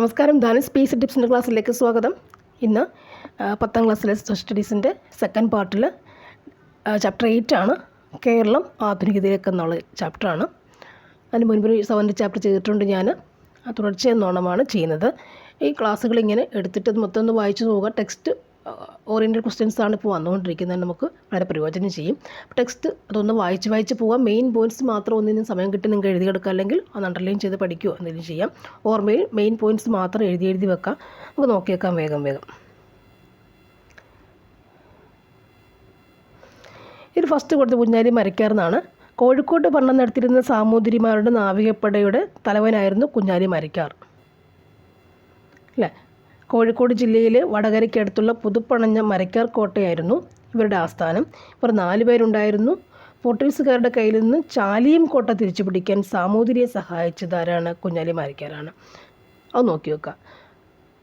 നമസ്കാരം. ധാനസ് സ്പേസ് ടിപ്സിന്റെ ക്ലാസ്സിലേക്ക് സ്വാഗതം. ഇന്ന് പത്താം ക്ലാസ്സിലെ സ്റ്റഡീസിന്റെ സെക്കൻഡ് പാർട്ടിൽ ചാപ്റ്റർ എയ്റ്റ് ആണ്. കേരളം ആധുനികതയിലേക്ക് എന്നുള്ള ചാപ്റ്ററാണ് അതിന് മുൻപ് ഒരു സെവൻത് ചാപ്റ്റർ ചെയ്തിട്ടുണ്ട് ഞാൻ തുടർച്ചയെന്നോണമാണ് ചെയ്യുന്നത്. ഈ ക്ലാസ്സുകൾ ഇങ്ങനെ എടുത്തിട്ട് മൊത്തം ഒന്ന് വായിച്ചു നോക്കുക. ടെക്സ്റ്റ് ഓറിയന്റഡ് ക്വസ്റ്റ്യൻസ് ആണ് ഇപ്പോൾ വന്നുകൊണ്ടിരിക്കുന്നത്. നമുക്ക് വളരെ പ്രയോജനം ചെയ്യും. ടെക്സ്റ്റ് അതൊന്ന് വായിച്ച് വായിച്ച് പോവാം. മെയിൻ പോയിന്റ്സ് മാത്രം ഒന്നിനും സമയം കിട്ടി നിങ്ങൾക്ക് എഴുതിയെടുക്കുക അല്ലെങ്കിൽ അത് അണ്ടർലൈൻ ചെയ്ത് പഠിക്കുകയോ എന്തെങ്കിലും ചെയ്യാം. ഓർമ്മയിൽ മെയിൻ പോയിന്റ്സ് മാത്രം എഴുതി എഴുതി വെക്കാം. നമുക്ക് നോക്കിയേക്കാം വേഗം വേഗം. ഇത് ഫസ്റ്റ് കൊടുത്ത് കുഞ്ഞാലി മരക്കാർന്നാണ് കോഴിക്കോട് ഭരണം നടത്തിയിരുന്ന സാമൂതിരിമാരുടെ നാവികപ്പടയുടെ തലവനായിരുന്നു കുഞ്ഞാലി മരക്കാർ. അല്ലേ? കോഴിക്കോട് ജില്ലയിലെ വടകരയ്ക്കടുത്തുള്ള പുതുപ്പണഞ്ഞ മരക്കാർ കോട്ടയായിരുന്നു ഇവരുടെ ആസ്ഥാനം. ഇവർ നാല് പേരുണ്ടായിരുന്നു. പോർട്ടുഗീസുകാരുടെ കയ്യിൽ നിന്ന് ചാലിയം കോട്ട തിരിച്ചു പിടിക്കാൻ സാമൂതിരിയെ സഹായിച്ചതാരാണ്? കുഞ്ഞാലി മരക്കാരാണ്. അത് നോക്കി വെക്കുക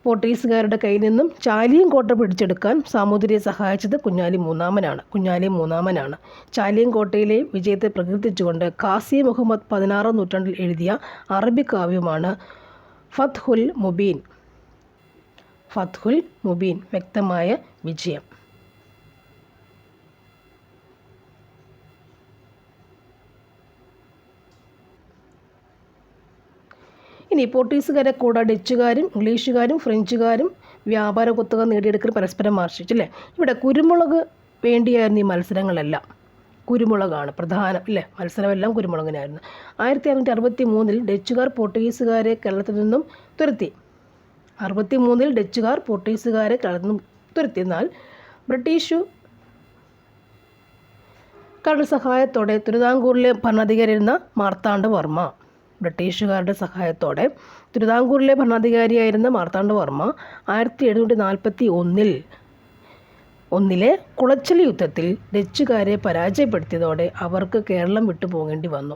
പോർട്ടുഗീസുകാരുടെ കയ്യിൽ നിന്നും ചാലിയം കോട്ട പിടിച്ചെടുക്കാൻ സാമൂതിരിയെ സഹായിച്ചത് കുഞ്ഞാലി മൂന്നാമനാണ്. കുഞ്ഞാലി മൂന്നാമനാണ്. ചാലിയം കോട്ടയിലെ വിജയത്തെ പ്രകീർത്തിച്ചുകൊണ്ട് ഖാസി മുഹമ്മദ് പതിനാറാം നൂറ്റാണ്ടിൽ എഴുതിയ അറബി കാവ്യമാണ് ഫത്ഹുൽ മുബീൻ. ഫത്ഹുൽ മുബീൻ വ്യക്തമായ വിജയം. ഇനി പോർട്ടുഗീസുകാരെ കൂടാതെ ഡച്ചുകാരും ഇംഗ്ലീഷുകാരും ഫ്രഞ്ചുകാരും വ്യാപാര കുത്തക നേടിയെടുക്കൽ പരസ്പരം ആർഷിച്ചു അല്ലേ? ഇവിടെ കുരുമുളക് വേണ്ടിയായിരുന്നു ഈ മത്സരങ്ങളെല്ലാം. കുരുമുളകാണ് പ്രധാനം അല്ലേ? മത്സരമെല്ലാം കുരുമുളകിനായിരുന്നു. ആയിരത്തി അറുന്നൂറ്റി അറുപത്തി മൂന്നിൽ ഡച്ചുകാർ പോർട്ടുഗീസുകാരെ കേരളത്തിൽ നിന്നും തുരത്തി. അറുപത്തി മൂന്നിൽ ഡച്ചുകാർ പോർട്ടുഗീസുകാരെ കടന്നു തുരത്തിയെന്നാൽ ബ്രിട്ടീഷു കടൽ സഹായത്തോടെ തിരുവിതാംകൂറിലെ ഭരണാധികാരിയായിരുന്ന മാർത്താണ്ഡവർമ്മ ബ്രിട്ടീഷുകാരുടെ സഹായത്തോടെ തിരുവിതാംകൂറിലെ ഭരണാധികാരിയായിരുന്ന മാർത്താണ്ഡവർമ്മ ആയിരത്തി എഴുന്നൂറ്റി നാൽപ്പത്തി ഒന്നിൽ ഒന്നിലെ കുളച്ചൽ യുദ്ധത്തിൽ ഡച്ചുകാരെ പരാജയപ്പെടുത്തിയതോടെ അവർക്ക് കേരളം വിട്ടു പോകേണ്ടി വന്നു.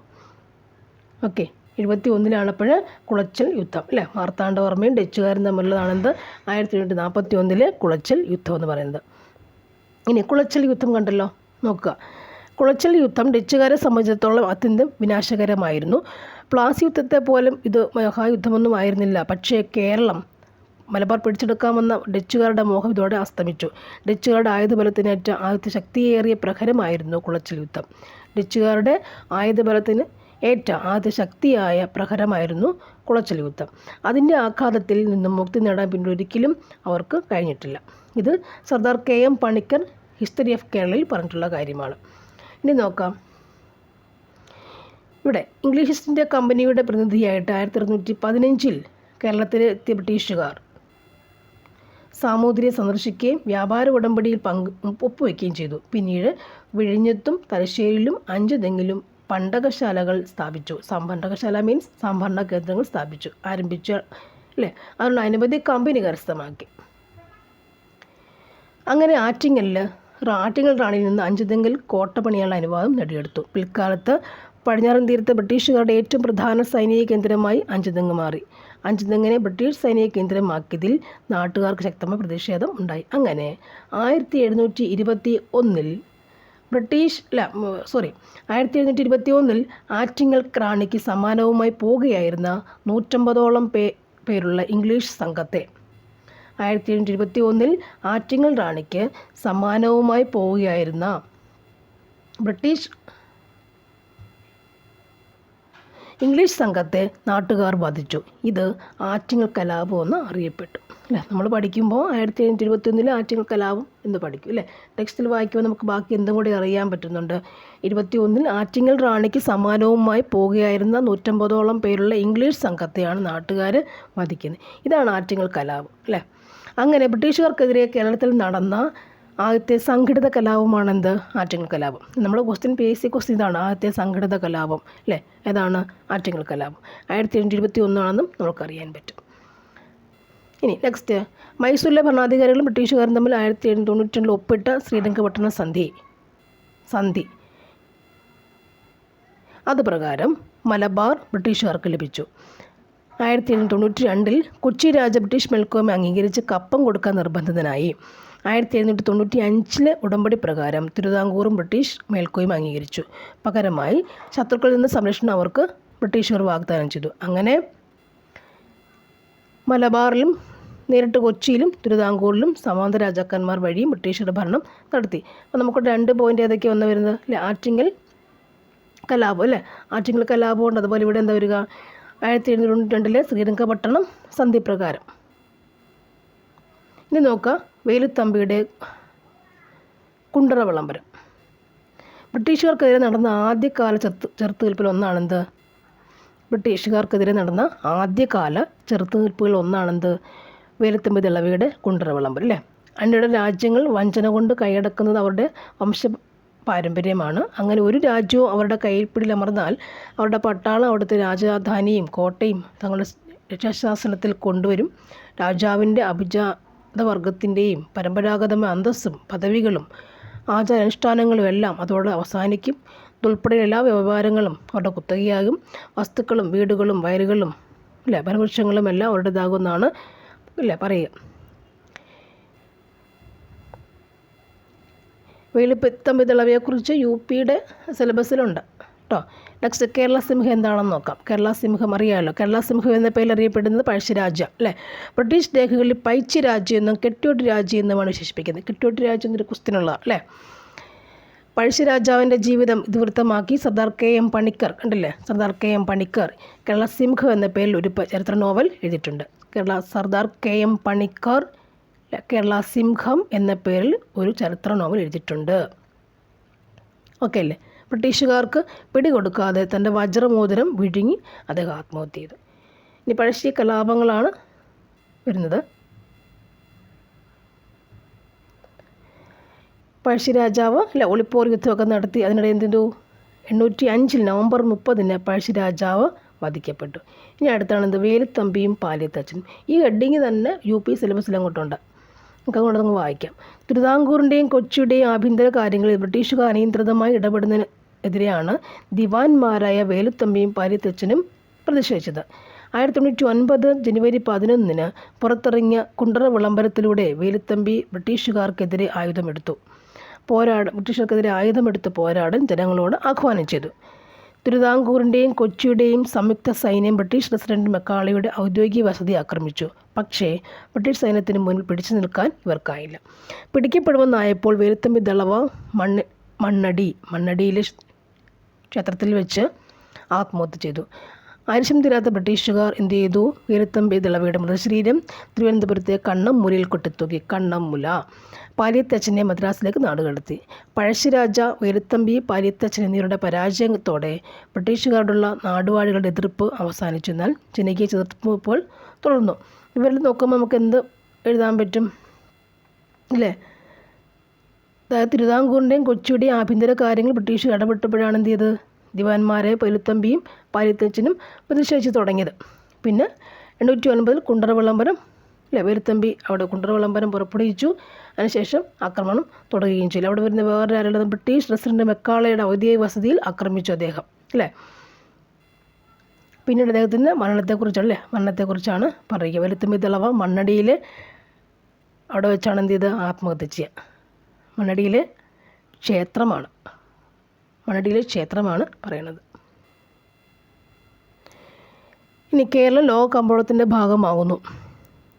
ഓക്കെ. എഴുപത്തി ഒന്നിലാണപ്പോൾ കുളച്ചൽ യുദ്ധം അല്ലേ? മാർത്താണ്ഡവർമ്മയും ഡച്ചുകാരും തമ്മിലുള്ളതാണെന്ത്? ആയിരത്തി എണ്ണൂറ്റി നാൽപ്പത്തി ഒന്നിലെ കുളച്ചൽ യുദ്ധം എന്ന് പറയുന്നത്. ഇനി കുളച്ചൽ യുദ്ധം കണ്ടല്ലോ? നോക്കുക. കുളച്ചൽ യുദ്ധം ഡച്ചുകാരെ സംബന്ധിച്ചിടത്തോളം അത്യന്തം വിനാശകരമായിരുന്നു. പ്ലാസി യുദ്ധത്തെ പോലും ഇത് മഹായുദ്ധമൊന്നും ആയിരുന്നില്ല. പക്ഷേ കേരളം മലബാർ പിടിച്ചെടുക്കാമെന്ന ഡച്ചുകാരുടെ മോഹം ഇതോടെ അസ്തമിച്ചു. ഡച്ചുകാരുടെ ആയുധബലത്തിനേറ്റ ആദ്യത്തെ ശക്തിയേറിയ പ്രഹരമായിരുന്നു കുളച്ചൽ യുദ്ധം. ഡച്ചുകാരുടെ ആയുധബലത്തിന് ഏറ്റ ശക്തിയായ പ്രഹരമായിരുന്നു കുളച്ചൽ യുദ്ധം അതിന്റെ ആഘാതത്തിൽ നിന്നും മുക്തി നേടാൻ പിന്നൊരിക്കലും അവർക്ക് കഴിഞ്ഞിട്ടില്ല. ഇത് Sardar K M Panikkar history of കേരളയിൽ പറഞ്ഞിട്ടുള്ള കാര്യമാണ്. ഇനി നോക്കാം. ഇവിടെ ഇംഗ്ലീഷ് ഈസ്റ്റ് ഇന്ത്യ കമ്പനിയുടെ പ്രതിനിധിയായിട്ട് ആയിരത്തി അറുന്നൂറ്റി പതിനഞ്ചിൽ കേരളത്തിലെ എത്തിയ ബ്രിട്ടീഷുകാർ സാമൂതിരിയെ സന്ദർശിക്കുകയും വ്യാപാര ഉടമ്പടിയിൽ പങ്ക് ഒപ്പുവെക്കുകയും ചെയ്തു. പിന്നീട് വിഴിഞ്ഞത്തും തലശ്ശേരിയിലും അഞ്ച് തെങ്ങിലും പണ്ടകശാലകൾ സ്ഥാപിച്ചു. സംഭരണകശാല മീൻസ് സംഭരണ കേന്ദ്രങ്ങൾ സ്ഥാപിച്ചു. ആരംഭിച്ച അല്ലേ? അതിനുള്ള അനുമതി കമ്പനി കരസ്ഥമാക്കി. അങ്ങനെ ആറ്റിങ്ങലിൽ ആറ്റിങ്ങൽ റാണിയിൽ നിന്ന് അഞ്ചുതെങ്കിൽ കോട്ട പണിയാനുള്ള അനുവാദം നേടിയെടുത്തു. പിൽക്കാലത്ത് പടിഞ്ഞാറൻ തീരത്തെ ബ്രിട്ടീഷുകാരുടെ ഏറ്റവും പ്രധാന സൈനിക കേന്ദ്രമായി അഞ്ചുതെങ്ങ് മാറി. അഞ്ചുതെങ്ങിനെ ബ്രിട്ടീഷ് സൈനിക കേന്ദ്രമാക്കിയതിൽ നാട്ടുകാർക്ക് ശക്തമായ പ്രതിഷേധം ഉണ്ടായി. അങ്ങനെ ആയിരത്തി എഴുന്നൂറ്റി ഇരുപത്തി ഒന്നിൽ ബ്രിട്ടീഷ് അല്ല സോറി ആയിരത്തി എഴുന്നൂറ്റി ഇരുപത്തി ഒന്നിൽ ആറ്റിങ്ങൽ ക്രാണിക്ക് സമാനവുമായി പോവുകയായിരുന്ന നൂറ്റമ്പതോളം പേ പേരുള്ള ഇംഗ്ലീഷ് സംഘത്തെ. ആയിരത്തി എഴുന്നൂറ്റി ഇരുപത്തി ഒന്നിൽ ആറ്റിങ്ങൽ റാണിക്ക് സമാനവുമായി പോവുകയായിരുന്ന ബ്രിട്ടീഷ് ഇംഗ്ലീഷ് സംഘത്തെ നാട്ടുകാർ വധിച്ചു. ഇത് ആറ്റിങ്ങൽ കലാപം എന്ന് അറിയപ്പെട്ടു. അല്ലേ നമ്മൾ പഠിക്കുമ്പോൾ ആയിരത്തി എഴുന്നൂറ്റി ഇരുപത്തി ഒന്നിൽ ആറ്റിങ്ങൽ കലാപം എന്ന് പഠിക്കും അല്ലേ ടെക്സ്റ്റിൽ വായിക്കുമ്പോൾ നമുക്ക് ബാക്കി എന്തും കൂടി അറിയാൻ പറ്റുന്നുണ്ട്. ഇരുപത്തി ഒന്നിൽ ആറ്റിങ്ങൽ റാണിക്ക് സമാനവുമായി പോകുകയായിരുന്ന നൂറ്റമ്പതോളം പേരുള്ള ഇംഗ്ലീഷ് സംഘത്തെയാണ് നാട്ടുകാർ വധിക്കുന്നത്. ഇതാണ് ആറ്റിങ്ങൽ കലാപം അല്ലേ അങ്ങനെ ബ്രിട്ടീഷുകാർക്കെതിരെ കേരളത്തിൽ നടന്ന ആദ്യത്തെ സംഘടിത കലാപമാണെന്ത്? ആറ്റിങ്ങൽ കലാപം. നമ്മൾ question P S C question ഇതാണ് ആദ്യത്തെ സംഘടിത കലാപം അല്ലേ ഏതാണ് ആറ്റിങ്ങൽ കലാപം? ആയിരത്തി എണ്ണൂറ്റി ഇരുപത്തി ഒന്നാണെന്നും നമുക്കറിയാൻ പറ്റും. ഇനി നെക്സ്റ്റ് മൈസൂരിലെ ഭരണാധികാരികളും ബ്രിട്ടീഷുകാരും തമ്മിൽ ആയിരത്തി എഴുന്നൂറ്റി തൊണ്ണൂറ്റി രണ്ടിൽ ഒപ്പിട്ട ശ്രീരംഗപട്ടണ സന്ധി. സന്ധി. അത് പ്രകാരം മലബാർ ബ്രിട്ടീഷുകാർക്ക് ലഭിച്ചു. ആയിരത്തി എഴുന്നൂറ്റി തൊണ്ണൂറ്റി രണ്ടിൽ കൊച്ചി രാജ ബ്രിട്ടീഷ് മെൽക്കോമെ അംഗീകരിച്ച് കപ്പം കൊടുക്കാൻ നിർബന്ധിതനായി. ആയിരത്തി എഴുന്നൂറ്റി തൊണ്ണൂറ്റി അഞ്ചിലെ ഉടമ്പടി പ്രകാരം തിരുവിതാംകൂറും ബ്രിട്ടീഷ് മേൽക്കോയും അംഗീകരിച്ചു. പകരമായി ശത്രുക്കളിൽ നിന്ന് സംരക്ഷണം അവർക്ക് ബ്രിട്ടീഷുകാർ വാഗ്ദാനം ചെയ്തു. അങ്ങനെ മലബാറിലും നേരിട്ട് കൊച്ചിയിലും തിരുവിതാംകൂറിലും സമാന്തര രാജാക്കന്മാർ വഴിയും ബ്രിട്ടീഷുകാരുടെ ഭരണം നടത്തി. അപ്പോൾ നമുക്ക് രണ്ട് പോയിന്റ് ഏതൊക്കെയാണ് വന്ന് വരുന്നത്? അല്ലേ? ആറ്റിങ്ങൽ കലാപം അല്ലേ? ആറ്റിങ്ങൽ കലാപം ഉണ്ട്. അതുപോലെ ഇവിടെ എന്താ വരിക? ആയിരത്തി എഴുന്നൂറ്റി രണ്ടിലെ ശ്രീരംഗപട്ടണം സന്ധിപ്രകാരം. ഇനി നോക്കുക. വേലുത്തമ്പിയുടെ കുണ്ടറ വിളംബരം. ബ്രിട്ടീഷുകാർക്കെതിരെ നടന്ന ആദ്യകാല ചെറുത്ത് ചെറുത്തുനിൽപ്പിൽ ഒന്നാണെന്ത്? ബ്രിട്ടീഷുകാർക്കെതിരെ നടന്ന ആദ്യകാല ചെറുത്തുനിൽപ്പുകൾ ഒന്നാണെന്ത്? വേലുത്തമ്പി ദളവയുടെ കുണ്ടറ വിളംബരം അല്ലേ? അന്യയുടെ രാജ്യങ്ങൾ വഞ്ചന കൊണ്ട് കൈയടക്കുന്നത് അവരുടെ വംശ പാരമ്പര്യമാണ്. അങ്ങനെ ഒരു രാജ്യവും അവരുടെ കൈപ്പിടിയിൽ അമർന്നാൽ അവരുടെ പട്ടാളം അവിടുത്തെ രാജധാനിയും കോട്ടയും തങ്ങളുടെ രക്ഷാശാസനത്തിൽ കൊണ്ടുവരും. രാജാവിന്റെ അഭിജാതവർഗത്തിന്റെയും പരമ്പരാഗതമായ അന്തസ്സും പദവികളും ആചാരാനുഷ്ഠാനങ്ങളും എല്ലാം അതോടെ അവസാനിക്കും. ഇതുൾപ്പെടെ എല്ലാ വ്യവഹാരങ്ങളും അവരുടെ കുത്തകയാകും വസ്തുക്കളും വീടുകളും വയലുകളും അല്ലേ? ഫലവൃക്ഷങ്ങളും എല്ലാം അവരുടേതാകുമെന്നാണ് അല്ലേ പറയുക. വെളിപ്പിത്തം വിതളവയെക്കുറിച്ച് യു പിയുടെ സിലബസിലുണ്ട് കേട്ടോ. നെക്സ്റ്റ് കേരള സിംഹം എന്താണെന്ന് നോക്കാം. കേരള സിംഹം അറിയാമല്ലോ കേരള സിംഹം എന്ന പേരിൽ അറിയപ്പെടുന്നത് പഴശ്ശിരാജ അല്ലേ? ബ്രിട്ടീഷ് രേഖകളിൽ പൈച്ചി രാജ്യം എന്നും കെട്ടിയോട്ട് രാജ്യം എന്നുമാണ് വിശേഷിപ്പിക്കുന്നത്. കെട്ടിയോട്ട് രാജ്യം എന്നൊരു ക്വസ്റ്റിനുള്ള അല്ലേ? പഴശ്ശിരാജാവിന്റെ ജീവിതം ഇതിവൃത്തമാക്കി സർദാർ കെ എം പണിക്കർ കണ്ടില്ലേ? സർദാർ കെ എം പണിക്കർ കേരള സിംഹ എന്ന പേരിൽ ഒരു ചരിത്ര നോവൽ എഴുതിയിട്ടുണ്ട്. കേരള സർദാർ കെ എം പണിക്കർ കേരള സിംഹം എന്ന പേരിൽ ഒരു ചരിത്ര നോവൽ എഴുതിയിട്ടുണ്ട്. ഓക്കെ അല്ലേ? ബ്രിട്ടീഷുകാർക്ക് പിടികൊടുക്കാതെ തന്റെ വജ്രമോതിരം വിഴുങ്ങി അദ്ദേഹം ആത്മഹത്യ ചെയ്തു. ഇനി പഴശ്ശി കലാപങ്ങളാണ് വരുന്നത്. പഴശ്ശി രാജാവ് അല്ല ഒളിപ്പോർ യുദ്ധമൊക്കെ നടത്തി അതിനിടെ എന്തിന്റെ എണ്ണൂറ്റി അഞ്ചിൽ നവംബർ മുപ്പതിന് പഴശ്ശി രാജാവ് വധിക്കപ്പെട്ടു. ഇനി അടുത്താണ് എന്ത്? വേലുത്തമ്പിയും പാലിയത്തച്ഛനും ഈ ഹെഡിങ് തന്നെ യു പി സിലബസിൽ അങ്ങോട്ടുണ്ട്. നമുക്ക് അങ്ങോട്ട് നമുക്ക് വായിക്കാം. തിരുവിതാംകൂറിന്റെയും കൊച്ചിയുടെയും ആഭ്യന്തര കാര്യങ്ങളിൽ ബ്രിട്ടീഷുകാർ അനിയന്ത്രിതമായി ഇടപെടുന്നതിന് എതിരെയാണ് ദിവാൻമാരായ വേലുത്തമ്പിയും പാലിയത്തച്ഛനും പ്രതിഷേധിച്ചത്. ആയിരത്തി തൊണ്ണൂറ്റി ഒൻപത് ജനുവരി പതിനൊന്നിന് പുറത്തിറങ്ങിയ കുണ്ടറ വിളംബരത്തിലൂടെ വേലുത്തമ്പി ബ്രിട്ടീഷുകാർക്കെതിരെ ആയുധമെടുത്തു. പോരാട ബ്രിട്ടീഷുകാർക്കെതിരെ ആയുധമെടുത്ത് പോരാടാൻ ജനങ്ങളോട് ആഹ്വാനം ചെയ്തു. തിരുവിതാംകൂറിന്റെയും കൊച്ചിയുടെയും സംയുക്ത സൈന്യം ബ്രിട്ടീഷ് പ്രസിഡന്റ് മെക്കാളിയുടെ ഔദ്യോഗിക വസതി ആക്രമിച്ചു. പക്ഷേ ബ്രിട്ടീഷ് സൈന്യത്തിന് മുന്നിൽ പിടിച്ചു നിൽക്കാൻ ഇവർക്കായില്ല. പിടിക്കപ്പെടുമെന്നായപ്പോൾ വേലുത്തമ്പി ദളവ മണ്ണ് മണ്ണടി മണ്ണടിയിലെ ക്ഷേത്രത്തിൽ വെച്ച് ആത്മഹത്യ ചെയ്തു. ആരിശം തീരാത്ത ബ്രിട്ടീഷുകാർ എന്ത് ചെയ്തു? വീരത്തമ്പി ദളവയുടെ മൃതശരീരം തിരുവനന്തപുരത്തെ കണ്ണമ്മുലയിൽ കൊട്ടിത്തൂക്കി കണ്ണമ്മുല പാലിയത്തച്ഛനെ മദ്രാസിലേക്ക് നാടുകടത്തി. പഴശ്ശിരാജ വീരത്തമ്പി പാലിയത്തച്ഛൻ എന്നിവരുടെ പരാജയത്തോടെ ബ്രിട്ടീഷുകാരോടുള്ള നാടുവാഴികളുടെ എതിർപ്പ് അവസാനിച്ചു. എന്നാൽ ജനകീയ ചെറുപ്പ് ഇപ്പോൾ തുടർന്നു. ഇവരിൽ നോക്കുമ്പോൾ നമുക്ക് എന്ത് എഴുതാൻ പറ്റും? ഇല്ലേ? അതായത് തിരുവിതാംകൂറിന്റെയും കൊച്ചിയുടെയും ആഭ്യന്തര കാര്യങ്ങൾ ബ്രിട്ടീഷ് ഇടപെട്ടപ്പോഴാണ് എന്ത് ചെയ്തത്? ദിവാൻമാരെ പൈലുത്തമ്പിയും പാലിത്തച്ഛനും പ്രതിഷേധിച്ച് തുടങ്ങിയത്. പിന്നെ എണ്ണൂറ്റി ഒൻപതിൽ കുണ്ടറ വിളംബരം അല്ലെ വേലുത്തമ്പി അവിടെ കുണ്ടറ വിളംബരം പുറപ്പെടുവിച്ചു. അതിനുശേഷം ആക്രമണം തുടരുകയും ചെയ്തു. അവിടെ വരുന്ന വേറെ ആരുടെ ബ്രിട്ടീഷ് പ്രസിഡന്റ് മെക്കാളയുടെ ഔദ്യോഗിക വസതിയിൽ ആക്രമിച്ചു അദ്ദേഹം അല്ലേ പിന്നീട് അദ്ദേഹത്തിന്റെ മരണത്തെക്കുറിച്ചല്ലേ മരണത്തെക്കുറിച്ചാണ് പറയുക. വെളുത്തുമ്പി ദളവ മണ്ണടിയിൽ അവിടെ വെച്ചാണ് എന്ത് ചെയ്ത് ആത്മഹത്യ ചെയ്യുക മണ്ണടിയിലെ ക്ഷേത്രമാണ്. മണ്ണടിയിലെ ക്ഷേത്രമാണ് പറയുന്നത്. ഇനി കേരളം ലോക കമ്പോളത്തിന്റെ ഭാഗമാകുന്നു.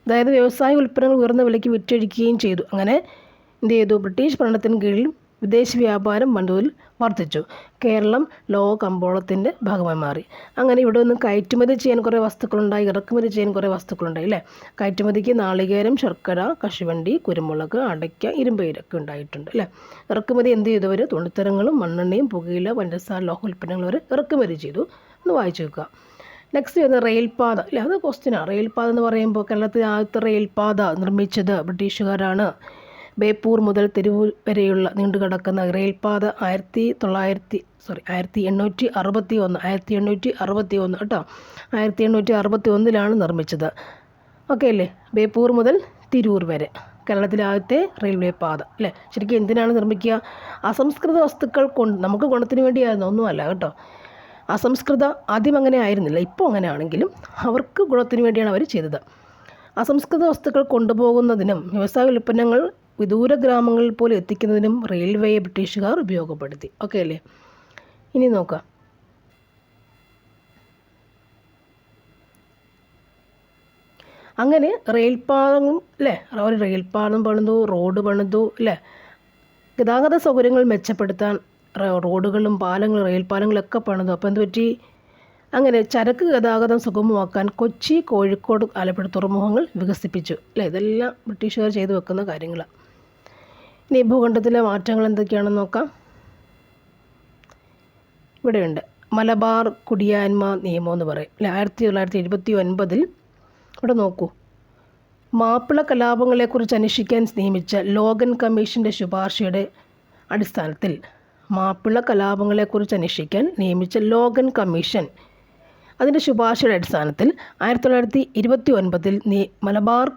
അതായത് വ്യവസായ ഉൽപ്പന്നങ്ങൾ ഉയർന്ന വിലയ്ക്ക് വിറ്റഴിക്കുകയും ചെയ്തു. അങ്ങനെ എന്ത് ചെയ്തു? ബ്രിട്ടീഷ് ഭരണത്തിന് കീഴിൽ വിദേശ വ്യാപാരം വൻതോതിൽ വർദ്ധിച്ചു. കേരളം ലോക കമ്പോളത്തിന്റെ ഭാഗമായി മാറി. അങ്ങനെ ഇവിടെ നിന്ന് കയറ്റുമതി ചെയ്യാൻ കുറേ വസ്തുക്കളുണ്ടായി ഇറക്കുമതി ചെയ്യാൻ കുറേ വസ്തുക്കളുണ്ടായി അല്ലേ? കയറ്റുമതിക്ക് നാളികേരം ശർക്കര കശുവണ്ടി കുരുമുളക് അടയ്ക്ക ഇരുമ്പ് ഉണ്ടായിട്ടുണ്ട് അല്ലേ? ഇറക്കുമതി എന്ത് ചെയ്തവർ തുണിത്തരങ്ങളും മണ്ണെണ്ണയും പുകയില പഞ്ചസാര ലോഹ ഉൽപ്പന്നങ്ങൾ വരെ ഇറക്കുമതി ചെയ്തു. എന്ന് വായിച്ചു വെക്കുക നെക്സ്റ്റ് വരുന്നത് റെയിൽപാത അല്ലേ? അത് ക്വസ്റ്റ്യനാണ് റെയിൽപാത എന്ന് പറയുമ്പോൾ കേരളത്തിൽ ആദ്യത്തെ റെയിൽപാത നിർമ്മിച്ചത് ബ്രിട്ടീഷുകാരാണ്. ബേപ്പൂർ മുതൽ തിരുവൂർ വരെയുള്ള നീണ്ടുകിടക്കുന്ന റെയിൽപാത ആയിരത്തി തൊള്ളായിരത്തി സോറി ആയിരത്തി എണ്ണൂറ്റി അറുപത്തി ഒന്ന് ആയിരത്തി എണ്ണൂറ്റി അറുപത്തി ഒന്ന് കേട്ടോ. ആയിരത്തി എണ്ണൂറ്റി അറുപത്തി ഒന്നിലാണ് നിർമ്മിച്ചത്. ഓക്കെ അല്ലേ? ബേപ്പൂർ മുതൽ തിരൂർ വരെ. കേരളത്തിലെ ആദ്യത്തെ റെയിൽവേ പാത അല്ലേ? ശരിക്കും എന്തിനാണ് നിർമ്മിക്കുക? അസംസ്കൃത വസ്തുക്കൾ കൊണ്ട് നമുക്ക് ഗുണത്തിന് വേണ്ടിയായിരുന്നു ഒന്നുമല്ല കേട്ടോ. അസംസ്കൃത ആദ്യം അങ്ങനെ ആയിരുന്നില്ല. ഇപ്പോൾ അങ്ങനെ ആണെങ്കിലും അവർക്ക് ഗുണത്തിന് വേണ്ടിയാണ് അവർ ചെയ്തത്. അസംസ്കൃത വസ്തുക്കൾ കൊണ്ടുപോകുന്നതിനും വ്യവസായ ഉൽപ്പന്നങ്ങൾ വിദൂര ഗ്രാമങ്ങളിൽ പോലും എത്തിക്കുന്നതിനും റെയിൽവേയെ ബ്രിട്ടീഷുകാർ ഉപയോഗപ്പെടുത്തി. ഓക്കെ അല്ലേ? ഇനി നോക്കാം. അങ്ങനെ റെയിൽപാതങ്ങളും അല്ലേ? ഒരു റെയിൽപാതം പണിതു റോഡ് പണിതു അല്ലേ? ഗതാഗത സൗകര്യങ്ങൾ മെച്ചപ്പെടുത്താൻ റോഡുകളും പാലങ്ങളും റെയിൽപാലങ്ങളൊക്കെ പണിതു. അപ്പോൾ എന്ത് പറ്റി? അങ്ങനെ ചരക്ക് ഗതാഗതം സുഗമമാക്കാൻ കൊച്ചി കോഴിക്കോട് ആലപ്പുഴ തുറമുഖങ്ങൾ വികസിപ്പിച്ചു. അല്ലേ? ഇതെല്ലാം ബ്രിട്ടീഷുകാർ ചെയ്തു വെക്കുന്ന കാര്യങ്ങളാണ് ഇനി ഭൂഖണ്ഡത്തിലെ മാറ്റങ്ങൾ എന്തൊക്കെയാണെന്ന് നോക്കാം. ഇവിടെയുണ്ട്. മലബാർ കുടിയാന്മ നിയമം എന്ന് പറയും. അല്ലെ? ആയിരത്തി തൊള്ളായിരത്തി എഴുപത്തി ഒൻപതിൽ ഇവിടെ നോക്കൂ. മാപ്പിള കലാപങ്ങളെക്കുറിച്ച് അന്വേഷിക്കാൻ നിയമിച്ച ലോഗൻ കമ്മീഷന്റെ ശുപാർശയുടെ അടിസ്ഥാനത്തിൽ മാപ്പിള കലാപങ്ങളെക്കുറിച്ച് അന്വേഷിക്കാൻ നിയമിച്ച ലോഗൻ കമ്മീഷൻ അതിന്റെ ശുപാർശയുടെ അടിസ്ഥാനത്തിൽ ആയിരത്തി തൊള്ളായിരത്തി ഇരുപത്തി ഒൻപതിൽ മലബാർ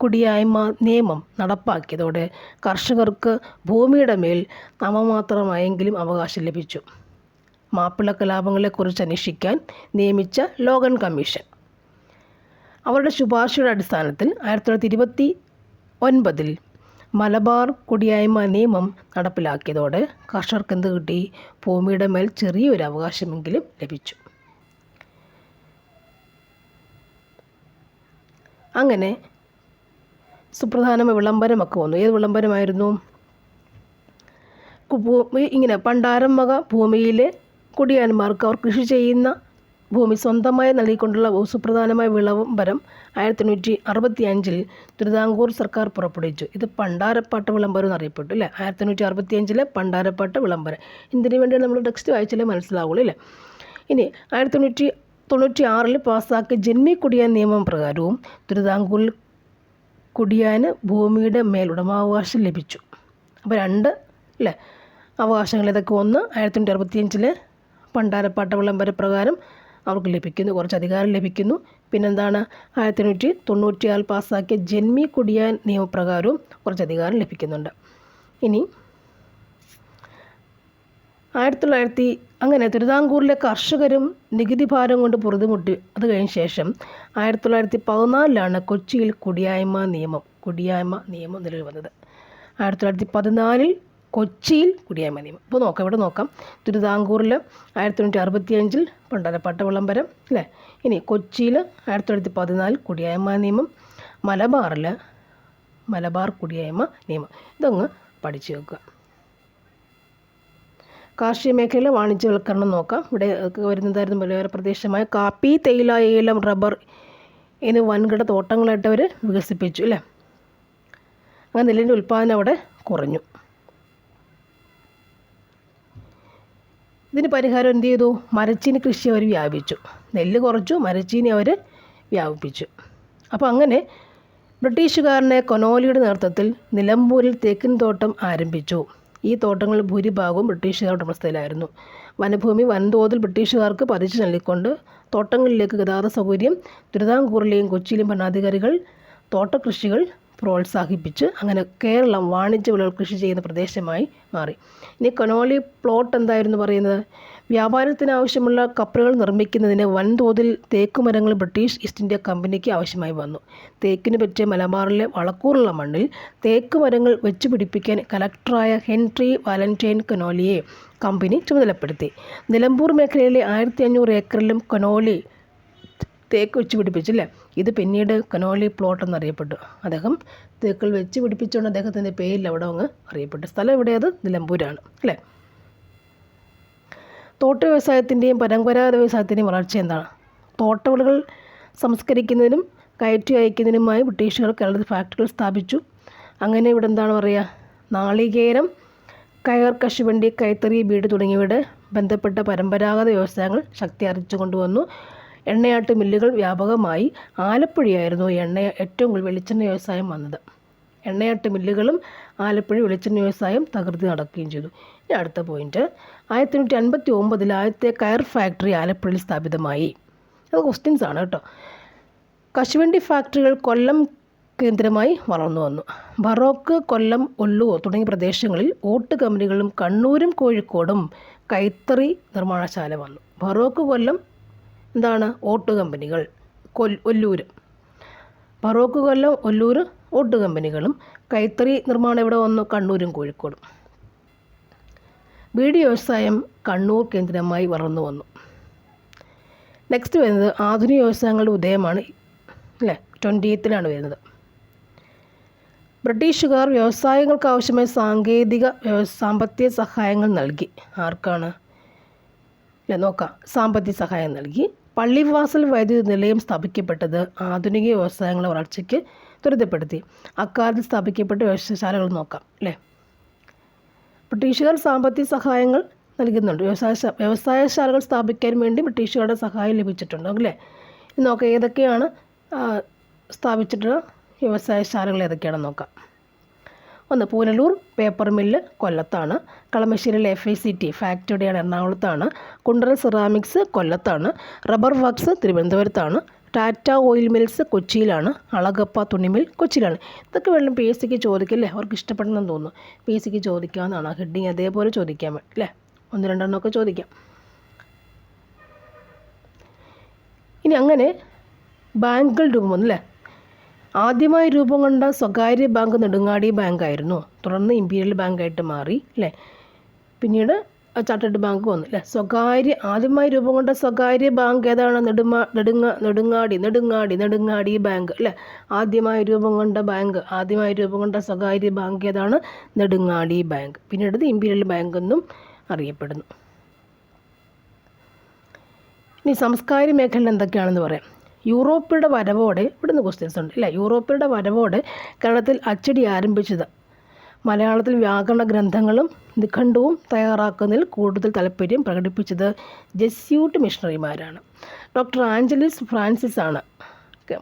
കുടിയായ്മ നിയമം നടപ്പാക്കിയതോടെ കർഷകർക്ക് ഭൂമിയുടെ മേൽ നാമമാത്രമായെങ്കിലും അവകാശം ലഭിച്ചു. മാപ്പിള കലാപങ്ങളെക്കുറിച്ച് അന്വേഷിക്കാൻ നിയമിച്ച ലോഗൻ കമ്മീഷൻ. അവരുടെ ശുപാർശയുടെ അടിസ്ഥാനത്തിൽ ആയിരത്തി തൊള്ളായിരത്തി ഇരുപത്തി ഒൻപതിൽ മലബാർ കുടിയായ്മ നിയമം നടപ്പിലാക്കിയതോടെ കർഷകർക്ക് എന്ത് കിട്ടി? ഭൂമിയുടെ മേൽ ചെറിയൊരു അവകാശമെങ്കിലും ലഭിച്ചു. അങ്ങനെ സുപ്രധാനമായ വിളംബരമൊക്കെ വന്നു. ഏത് വിളംബരമായിരുന്നു? ഇങ്ങനെ പണ്ടാരം വക ഭൂമിയിലെ കുടിയാന്മാർക്ക് അവർ കൃഷി ചെയ്യുന്ന ഭൂമി സ്വന്തമായി നൽകിക്കൊണ്ടുള്ള സുപ്രധാനമായ വിളംബരം ആയിരത്തി എണ്ണൂറ്റി അറുപത്തി അഞ്ചിൽ തിരുവിതാംകൂർ സർക്കാർ പുറപ്പെടുവിച്ചു. ഇത് പണ്ടാരപ്പാട്ട് വിളംബരം എന്നറിയപ്പെട്ടു അല്ലേ? ആയിരത്തി എണ്ണൂറ്റി അറുപത്തി അഞ്ചിലെ പണ്ടാരപ്പാട്ട് വിളംബരം. ഇതിനു വേണ്ടിയാണ് നമ്മൾ ടെക്സ്റ്റ് വായിച്ചാലേ മനസ്സിലാവുള്ളൂ അല്ലേ? ഇനി ആയിരത്തി തൊണ്ണൂറ്റി തൊണ്ണൂറ്റി ആറിൽ പാസ്സാക്കിയ ജന്മി കുടിയാൻ നിയമം പ്രകാരവും തിരുവിതാംകൂറിൽ കുടിയാന് ഭൂമിയുടെ മേൽ ഉടമാവകാശം ലഭിച്ചു. അപ്പോൾ രണ്ട് അല്ലേ അവകാശങ്ങൾ ഇതൊക്കെ ഒന്ന് ആയിരത്തി തൊണ്ണൂറ്റി അറുപത്തിയഞ്ചിലെ പണ്ടാരപ്പാട്ട വിളംബര പ്രകാരം അവർക്ക് ലഭിക്കുന്നു കുറച്ച് അധികാരം ലഭിക്കുന്നു. പിന്നെന്താണ്? ആയിരത്തി എണ്ണൂറ്റി തൊണ്ണൂറ്റിയാറിൽ പാസ്സാക്കിയ ജന്മി കുടിയാൻ നിയമപ്രകാരവും കുറച്ച് അധികാരം ലഭിക്കുന്നുണ്ട്. ഇനി ആയിരത്തി തൊള്ളായിരത്തി അങ്ങനെ തിരുവിതാംകൂറിലെ കർഷകരും നികുതി ഭാരം കൊണ്ട് പൊറുതുമുട്ടി. അത് കഴിഞ്ഞ ശേഷം ആയിരത്തി തൊള്ളായിരത്തി പതിനാലിലാണ് കൊച്ചിയിൽ കുടിയായ്മ നിയമം കുടിയായ്മ നിയമം നിലവിൽ വന്നത്. ആയിരത്തി തൊള്ളായിരത്തി പതിനാലിൽ കൊച്ചിയിൽ കുടിയായ്മ നിയമം. ഇപ്പോൾ നോക്കാം ഇവിടെ നോക്കാം. തിരുവിതാംകൂറിൽ ആയിരത്തി തൊണ്ണൂറ്റി അറുപത്തിയഞ്ചിൽ പണ്ടാരപ്പാട്ട വിളംബരം അല്ലേ? ഇനി കൊച്ചിയിൽ ആയിരത്തി തൊള്ളായിരത്തി പതിനാലിൽ കുടിയായ്മ നിയമം മലബാറിൽ മലബാർ കുടിയായ്മ നിയമം. ഇതങ്ങ് പഠിച്ചു വെക്കുക കാർഷിക മേഖലയിലെ വാണിജ്യവൽക്കരണം നോക്കാം. ഇവിടെ വരുന്നതായിരുന്നു മലയോര പ്രദേശമായ കാപ്പി തേയില ഏലം റബ്ബർ എന്നീ വൻകിട തോട്ടങ്ങളായിട്ട് അവർ വികസിപ്പിച്ചു അല്ലേ? അങ്ങനെ നെല്ലിന്റെ ഉൽപ്പാദനം അവിടെ കുറഞ്ഞു. ഇതിന് പരിഹാരം എന്ത് ചെയ്തു? മരച്ചീനി കൃഷി അവർ വ്യാപിച്ചു. നെല്ല് കുറച്ചു മരച്ചീനി അവർ വ്യാപിപ്പിച്ചു. അപ്പോൾ അങ്ങനെ ബ്രിട്ടീഷുകാരനെ കൊനോലിയുടെ നേതൃത്വത്തിൽ നിലമ്പൂരിൽ തേക്കിൻ തോട്ടം ആരംഭിച്ചു. ഈ തോട്ടങ്ങൾ ഭൂരിഭാഗവും ബ്രിട്ടീഷുകാരുടെ ഉടമസ്ഥയിലായിരുന്നു വനഭൂമി വൻതോതിൽ ബ്രിട്ടീഷുകാർക്ക് പതിച്ചു നൽകിക്കൊണ്ട് തോട്ടങ്ങളിലേക്ക് ഗതാഗത സൗകര്യം തിരുവിതാംകൂറിലെയും കൊച്ചിയിലെയും ഭരണാധികാരികൾ തോട്ടകൃഷികൾ പ്രോത്സാഹിപ്പിച്ച് അങ്ങനെ കേരളം വാണിജ്യ വിളകൾ കൃഷി ചെയ്യുന്ന പ്രദേശമായി മാറി. ഇനി കനോലി പ്ലോട്ട് എന്തായിരുന്നു പറയുന്നത്? വ്യാപാരത്തിന് ആവശ്യമുള്ള കപ്പലുകൾ നിർമ്മിക്കുന്നതിന് വൻതോതിൽ തേക്ക് മരങ്ങൾ ബ്രിട്ടീഷ് ഈസ്റ്റ് ഇന്ത്യ കമ്പനിക്ക് ആവശ്യമായി വന്നു. തേക്കിന് പറ്റിയ മലബാറിലെ വളക്കൂറുള്ള മണ്ണിൽ തേക്ക് മരങ്ങൾ വെച്ച് പിടിപ്പിക്കാൻ കലക്ടറായ ഹെൻറി വാലന്റൈൻ കനോലിയെ കമ്പനി ചുമതലപ്പെടുത്തി. നിലമ്പൂർ മേഖലയിലെ ആയിരത്തി അഞ്ഞൂറ് ഏക്കറിലും കനോലി തേക്ക് വെച്ച് പിടിപ്പിച്ചില്ലേ? ഇത് പിന്നീട് കനോലി പ്ലോട്ട് എന്നറിയപ്പെട്ടു. അദ്ദേഹം തേക്കുകൾ വെച്ച് പിടിപ്പിച്ചുകൊണ്ട് അദ്ദേഹത്തിന്റെ പേരിൽ അവിടെ അങ്ങ് അറിയപ്പെട്ടു. സ്ഥലം എവിടെയത് നിലമ്പൂരാണ് അല്ലേ? തോട്ട വ്യവസായത്തിന്റെയും പരമ്പരാഗത വ്യവസായത്തിന്റെയും വളർച്ച എന്താണ്? തോട്ടവിളകൾ സംസ്കരിക്കുന്നതിനും കയറ്റി അയക്കുന്നതിനുമായി ബ്രിട്ടീഷുകാർ കേരളത്തിൽ ഫാക്ടറികൾ സ്ഥാപിച്ചു. അങ്ങനെ ഇവിടെ എന്താണ് പറയുക? നാളികേരം കയർ കശുവണ്ടി കൈത്തറി ബീഡ് തുടങ്ങിയവയുടെ ബന്ധപ്പെട്ട പരമ്പരാഗത വ്യവസായങ്ങൾ ശക്തി ആർജിച്ചു കൊണ്ടുവന്നു. എണ്ണയാട്ട് മില്ലുകൾ വ്യാപകമായി ആലപ്പുഴയായിരുന്നു എണ്ണ ഏറ്റവും കൂടുതൽ വെളിച്ചെണ്ണ വ്യവസായം വന്നത്. എണ്ണയാട്ട് മില്ലുകളും ആലപ്പുഴ വെളിച്ചെണ്ണ വ്യവസായം തകർത്ത് നടക്കുകയും ചെയ്തു. ഇനി അടുത്ത പോയിന്റ് ആയിരത്തി തൊണ്ണൂറ്റി അൻപത്തി ഒമ്പതിൽ ആദ്യത്തെ കയർ ഫാക്ടറി ആലപ്പുഴയിൽ സ്ഥാപിതമായി. അത് ക്വസ്റ്റ്യൻസ് ആണ് കേട്ടോ. കശുവണ്ടി ഫാക്ടറികൾ കൊല്ലം കേന്ദ്രമായി വളർന്നു വന്നു. ബറോക്ക് കൊല്ലം ഒല്ലൂർ തുടങ്ങിയ പ്രദേശങ്ങളിൽ ഓട്ട് കമ്പനികളും കണ്ണൂരും കോഴിക്കോടും കൈത്തറി നിർമ്മാണശാല വന്നു. ബറോക്ക് കൊല്ലം എന്താണ്? ഓട്ട് കമ്പനികൾ. കൊൽ ഒല്ലൂർ. ബറോക്ക് കൊല്ലം ഒല്ലൂർ ഓട്ട് കമ്പനികളും. കൈത്തറി നിർമ്മാണം ഇവിടെ വന്നു കണ്ണൂരും കോഴിക്കോടും. ബീഡി വ്യവസായം കണ്ണൂർ കേന്ദ്രമായി വളർന്നു വന്നു. നെക്സ്റ്റ് വരുന്നത് ആധുനിക വ്യവസായങ്ങളുടെ ഉദയമാണ് അല്ലേ? ട്വന്റിയത്തിലാണ് വരുന്നത്. ബ്രിട്ടീഷുകാർ വ്യവസായങ്ങൾക്ക് ആവശ്യമായ സാങ്കേതിക സാമ്പത്തിക സഹായങ്ങൾ നൽകി. ആർക്കാണ്? നോക്കാം. സാമ്പത്തിക സഹായം നൽകി. പള്ളിവാസൽ വൈദ്യുതി നിലയം സ്ഥാപിക്കപ്പെട്ടത് ആധുനിക വ്യവസായങ്ങളുടെ വളർച്ചയ്ക്ക് ത്വരിതപ്പെടുത്തി. അക്കാലത്ത് സ്ഥാപിക്കപ്പെട്ട വ്യവസായശാലകൾ നോക്കാം അല്ലേ? ബ്രിട്ടീഷുകാർ സാമ്പത്തിക സഹായങ്ങൾ നൽകുന്നുണ്ട്. വ്യവസായ വ്യവസായശാലകൾ സ്ഥാപിക്കാൻ വേണ്ടി ബ്രിട്ടീഷുകാരുടെ സഹായം ലഭിച്ചിട്ടുണ്ട് അല്ലേ? നോക്കാം ഏതൊക്കെയാണ് സ്ഥാപിച്ചിട്ടുള്ള വ്യവസായശാലകൾ ഏതൊക്കെയാണെന്ന് നോക്കാം. ഒന്ന് പൂനലൂർ പേപ്പർ മില്ല് കൊല്ലത്താണ്. കളമശ്ശേരിയിലെ എഫ് ഐ സി ടി ഫാക്ടറിയാണ് എറണാകുളത്താണ്. കുണ്ടറ സിറാമിക്സ് കൊല്ലത്താണ്. റബ്ബർ വർക്ക്സ് തിരുവനന്തപുരത്താണ്. ടാറ്റ ഓയിൽ മിൽസ് കൊച്ചിയിലാണ്. അളഗപ്പ തുണിമിൽ കൊച്ചിയിലാണ്. ഇതൊക്കെ വേണം പി എസ് സിക്ക് ചോദിക്കില്ലേ അവർക്ക് ഇഷ്ടപ്പെടണമെന്ന് തോന്നുന്നു. പി എസ് സിക്ക് ചോദിക്കാവുന്നതാണ്. ആ ഹെഡിങ് അതേപോലെ ചോദിക്കാൻ വേണ്ടി അല്ലേ? ഒന്ന് രണ്ടെണ്ണമൊക്കെ ചോദിക്കാം. ഇനി അങ്ങനെ ബാങ്കുകൾ രൂപം വന്നു അല്ലേ? ആദ്യമായി രൂപം കൊണ്ട സ്വകാര്യ ബാങ്ക് നെടുങ്ങാടി ബാങ്കായിരുന്നു. തുടർന്ന് ഇമ്പീരിയൽ ബാങ്കായിട്ട് മാറി അല്ലേ? പിന്നീട് ചാർട്ടേഡ് ബാങ്ക് വന്നു അല്ലേ? സ്വകാര്യ ആദ്യമായി രൂപം കൊണ്ട സ്വകാര്യ ബാങ്ക് ഏതാണ്? നെടുമാ നെടുങ്ങ നെടുങ്ങാടി നെടുങ്ങാടി നെടുങ്ങാടി ബാങ്ക് അല്ലേ? ആദ്യമായി രൂപം കൊണ്ട ബാങ്ക് ആദ്യമായി രൂപം കൊണ്ട സ്വകാര്യ ബാങ്ക് ഏതാണ്? നെടുങ്ങാടി ബാങ്ക്. പിന്നീട് ഇമ്പീരിയൽ ബാങ്ക് എന്നും അറിയപ്പെടുന്നു. ഇനി സംസ്കാര മേഖല എന്തൊക്കെയാണെന്ന് പറയാം. യൂറോപ്പിയുടെ വരവോടെ ഇവിടുന്ന് ക്വസ്റ്റ്യൻസ് ഉണ്ട് ഇല്ല യൂറോപ്പിയുടെ വരവോടെ കേരളത്തിൽ അച്ചടി ആരംഭിച്ചത്. മലയാളത്തിൽ വ്യാകരണ ഗ്രന്ഥങ്ങളും നിഖണ്ഡവും തയ്യാറാക്കുന്നതിൽ കൂടുതൽ താല്പര്യം പ്രകടിപ്പിച്ചത് ജെസ്യൂട്ട് മിഷണറിമാരാണ്. ഡോക്ടർ ആഞ്ചലിസ് ഫ്രാൻസിസ് ആണ്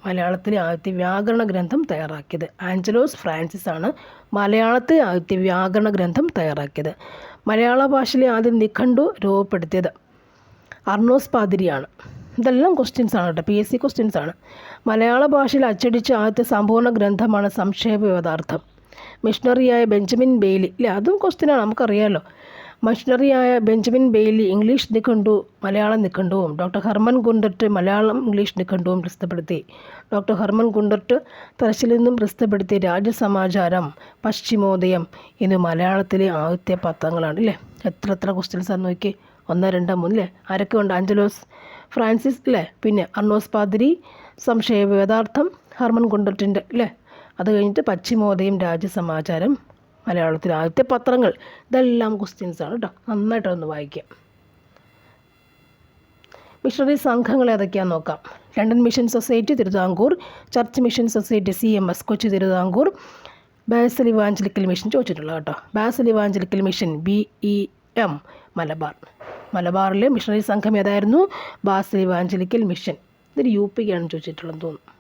മലയാളത്തിലെ ആദ്യത്തെ വ്യാകരണ ഗ്രന്ഥം തയ്യാറാക്കിയത്. ആഞ്ചലോസ് ഫ്രാൻസിസ് ആണ് മലയാളത്തെ ആദ്യത്തെ വ്യാകരണ ഗ്രന്ഥം തയ്യാറാക്കിയത്. മലയാള ഭാഷയിലെ ആദ്യം നിഖണ്ഡു രൂപപ്പെടുത്തിയത് അർണോസ് പാതിരിയാണ്. ഇതെല്ലാം ക്വസ്റ്റ്യൻസ് ആണ് കേട്ടോ. പി എസ് സി ക്വസ്റ്റ്യൻസ് ആണ്. മലയാള ഭാഷയിൽ അച്ചടിച്ച ആദ്യത്തെ സമ്പൂർണ ഗ്രന്ഥമാണ് സംക്ഷേപ യഥാർത്ഥം മിഷണറിയായ ബെഞ്ചമിൻ ബെയ്ലി. ഇല്ല അതും ക്വസ്റ്റ്യനാണ് നമുക്കറിയാമല്ലോ മിഷണറിയായ ബെഞ്ചമിൻ ബെയ്ലി ഇംഗ്ലീഷ് നിഘണ്ടു Malayalam നിഘണ്ടുവും. Doctor Hermann Gundert Malayalam English നിഘണ്ടുവും പ്രസിദ്ധപ്പെടുത്തി. ഡോക്ടർ ഹർമൻ ഗുണ്ടർട്ട് തലശ്ശിൽ നിന്നും പ്രസിദ്ധപ്പെടുത്തിയ രാജ്യസമാചാരം പശ്ചിമോദയം എന്നിവ മലയാളത്തിലെ ആദ്യത്തെ പത്രങ്ങളാണ് അല്ലേ എത്ര എത്ര ക്വസ്റ്റ്യൻസ് ആണ് നോക്കി ഒന്ന് രണ്ട് മൂന്ന് അല്ലേ ആരൊക്കെ ഉണ്ട് ആഞ്ചലോസ് ഫ്രാൻസിസ് അല്ലേ പിന്നെ അർണോസ് പാതിരി സംശയ വേദാർത്ഥം ഹർമൻ കുണ്ടറ്റിന്റെ അല്ലേ അത് കഴിഞ്ഞിട്ട് പശ്ചിമോദയം രാജ്യസമാചാരം മലയാളത്തിൽ ആദ്യത്തെ പത്രങ്ങൾ. ഇതെല്ലാം ആണ് കേട്ടോ നന്നായിട്ടൊന്ന് വായിക്കാം. മിഷണറി സംഘങ്ങൾ ഏതൊക്കെയാണെന്ന് നോക്കാം? London Mission Society Thiruvithamkur. Church Mission Society C M S Kochi Thiruvithamkur. Basel Evangelical Mission ചോദിച്ചിട്ടുള്ളത് കേട്ടോ. Basel Evangelical Mission B E M Malabar. മലബാറിലെ മിഷണറി സംഘം ഏതായിരുന്നു? Basel Evangelical Mission. ഇതൊരു യു പിക്കാണ് ചോദിച്ചിട്ടുള്ളതെന്ന് തോന്നുന്നു.